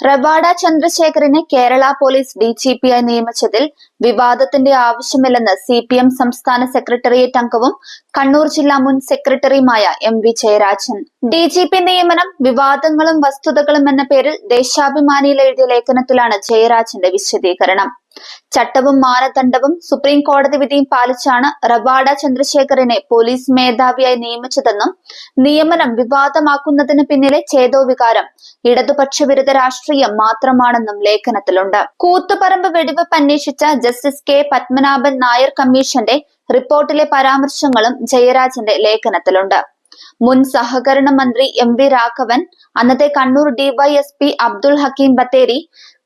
Rabada ചന്ദ്രശേഖരനെ Kerala police ഡിജിപിയായി നിയമിച്ചതിൽ വിവാദത്തിന്റെ ആവശ്യമില്ലെന്ന് സി പി എം സംസ്ഥാന സെക്രട്ടേറിയറ്റ് അംഗവും കണ്ണൂർ ജില്ലാ മുൻ സെക്രട്ടറിയുമായ എം വി ജയരാജൻ. ഡിജിപി നിയമനം വിവാദങ്ങളും വസ്തുതകളും എന്ന പേരിൽ ദേശാഭിമാനിയിൽ എഴുതിയ ലേഖനത്തിലാണ് ജയരാജന്റെ വിശദീകരണം. ചട്ടവും മാനദണ്ഡവും സുപ്രീം കോടതി വിധിയും പാലിച്ചാണ് റബാഡ ചന്ദ്രശേഖരനെ പോലീസ് മേധാവിയായി നിയമിച്ചതെന്നും നിയമനം വിവാദമാക്കുന്നതിന് പിന്നിലെ ചേതോവികാരം ഇടതുപക്ഷ വിരുദ്ധ രാഷ്ട്രീയം മാത്രമാണെന്നും ലേഖനത്തിലുണ്ട്. കൂത്തുപറമ്പ് വെടിവെപ്പ് അന്വേഷിച്ച ജസ്റ്റിസ് കെ പത്മനാഭൻ നായർ കമ്മീഷന്റെ റിപ്പോർട്ടിലെ പരാമർശങ്ങളും ജയരാജന്റെ ലേഖനത്തിലുണ്ട്. മുൻ സഹകരണ മന്ത്രി എം വി രാഘവൻ അന്നത്തെ കണ്ണൂർ ഡിവൈഎസ്പി അബ്ദുൾ ഹക്കീം ബത്തേരി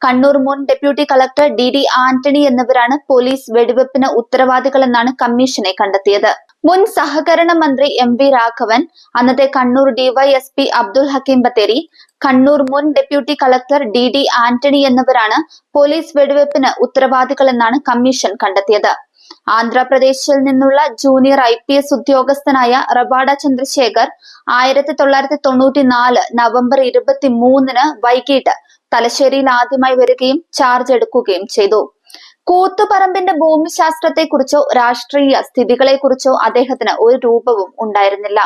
കണ്ണൂർ മുൻ deputy collector D D Antony എന്നിവരാണ് പോലീസ് വെടിവെപ്പിന് ഉത്തരവാദികളെന്നാണ് കമ്മീഷനെ കണ്ടെത്തിയത്. മുൻ സഹകരണ മന്ത്രി എം വി രാഘവൻ അന്നത്തെ കണ്ണൂർ ഡിവൈഎസ്പി അബ്ദുൾ ഹക്കീം ബത്തേരി കണ്ണൂർ മുൻ deputy collector D D Antony എന്നിവരാണ് പോലീസ് വെടിവെപ്പിന് ഉത്തരവാദികളെന്നാണ് കമ്മീഷൻ കണ്ടെത്തിയത്. ആന്ധ്രാപ്രദേശിൽ നിന്നുള്ള ജൂനിയർ ഐ പി എസ് ഉദ്യോഗസ്ഥനായ റബാഡ ചന്ദ്രശേഖർ ആയിരത്തി തൊള്ളായിരത്തി തൊണ്ണൂറ്റി നാല് നവംബർ ഇരുപത്തി മൂന്നിന് വൈകിട്ട് തലശ്ശേരിയിൽ ആദ്യമായി വരികയും ചാർജ് എടുക്കുകയും ചെയ്തു. കൂത്തുപറമ്പിന്റെ ഭൂമിശാസ്ത്രത്തെക്കുറിച്ചോ രാഷ്ട്രീയ സ്ഥിതികളെക്കുറിച്ചോ അദ്ദേഹത്തിന് ഒരു രൂപവും ഉണ്ടായിരുന്നില്ല.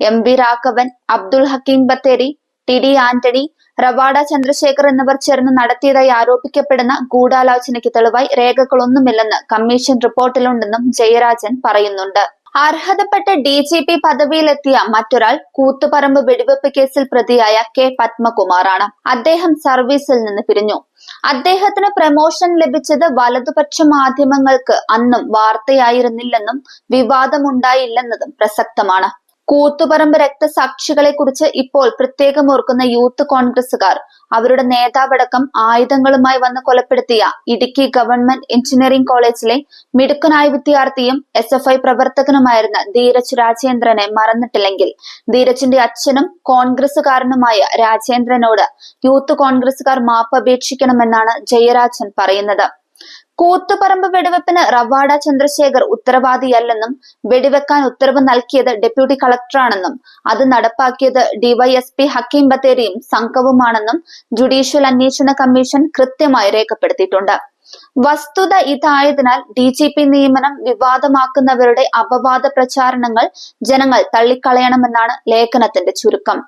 M V Raghavan Abdul Hakeem Bathery T D Antony Ravada Chandrasekhar എന്നിവർ ചേർന്ന് നടത്തിയതായി ആരോപിക്കപ്പെടുന്ന ഗൂഢാലോചനയ്ക്ക് തെളിവായി രേഖകളൊന്നുമില്ലെന്ന് കമ്മീഷൻ റിപ്പോർട്ടിലുണ്ടെന്നും ജയരാജൻ പറയുന്നുണ്ട്. അർഹതപ്പെട്ട ഡി ജി പി പദവിയിലെത്തിയ മറ്റൊരാൾ കൂത്തുപറമ്പ് വെടിവെപ്പ് കേസിൽ പ്രതിയായ കെ പത്മകുമാറാണ്. അദ്ദേഹം സർവീസിൽ നിന്ന് പിരിഞ്ഞു. അദ്ദേഹത്തിന് പ്രമോഷൻ ലഭിച്ചത് വലതുപക്ഷ മാധ്യമങ്ങൾക്ക് അന്നും വാർത്തയായിരുന്നില്ലെന്നും വിവാദമുണ്ടായില്ലെന്നതും പ്രസക്തമാണ്. കൂത്തുപറമ്പ് രക്തസാക്ഷികളെ കുറിച്ച് ഇപ്പോൾ പ്രത്യേകം ഓർക്കുന്ന യൂത്ത് കോൺഗ്രസുകാർ അവരുടെ നേതാവടക്കം ആയുധങ്ങളുമായി വന്ന് കൊലപ്പെടുത്തിയ ഇടുക്കി ഗവൺമെന്റ് എഞ്ചിനീയറിംഗ് കോളേജിലെ മിടുക്കനായ വിദ്യാർത്ഥിയും എസ് എഫ് ഐ പ്രവർത്തകനുമായിരുന്ന ധീരജ് രാജേന്ദ്രനെ മറന്നിട്ടില്ലെങ്കിൽ. ധീരജിന്റെ അച്ഛനും കോൺഗ്രസുകാരനുമായ രാജേന്ദ്രനോട് യൂത്ത് കോൺഗ്രസുകാർ മാപ്പപേക്ഷിക്കണമെന്നാണ് ജയരാജൻ പറയുന്നത്. കൂത്തുപറമ്പ് വെടിവെപ്പിന് റവാഡ ചന്ദ്രശേഖർ ഉത്തരവാദിയല്ലെന്നും വെടിവെക്കാൻ ഉത്തരവ് നൽകിയത് ഡെപ്യൂട്ടി കളക്ടറാണെന്നും അത് നടപ്പാക്കിയത് ഡിവൈഎസ്പി ഹക്കീം ബത്തേരിയും സംഘവുമാണെന്നും ജുഡീഷ്യൽ അന്വേഷണ കമ്മീഷൻ കൃത്യമായി രേഖപ്പെടുത്തിയിട്ടുണ്ട്. വസ്തുത ഇതായതിനാൽ ഡി ജി പി നിയമനം വിവാദമാക്കുന്നവരുടെ അപവാദ പ്രചാരണങ്ങൾ ജനങ്ങൾ തള്ളിക്കളയണമെന്നാണ് ലേഖനത്തിന്റെ ചുരുക്കം.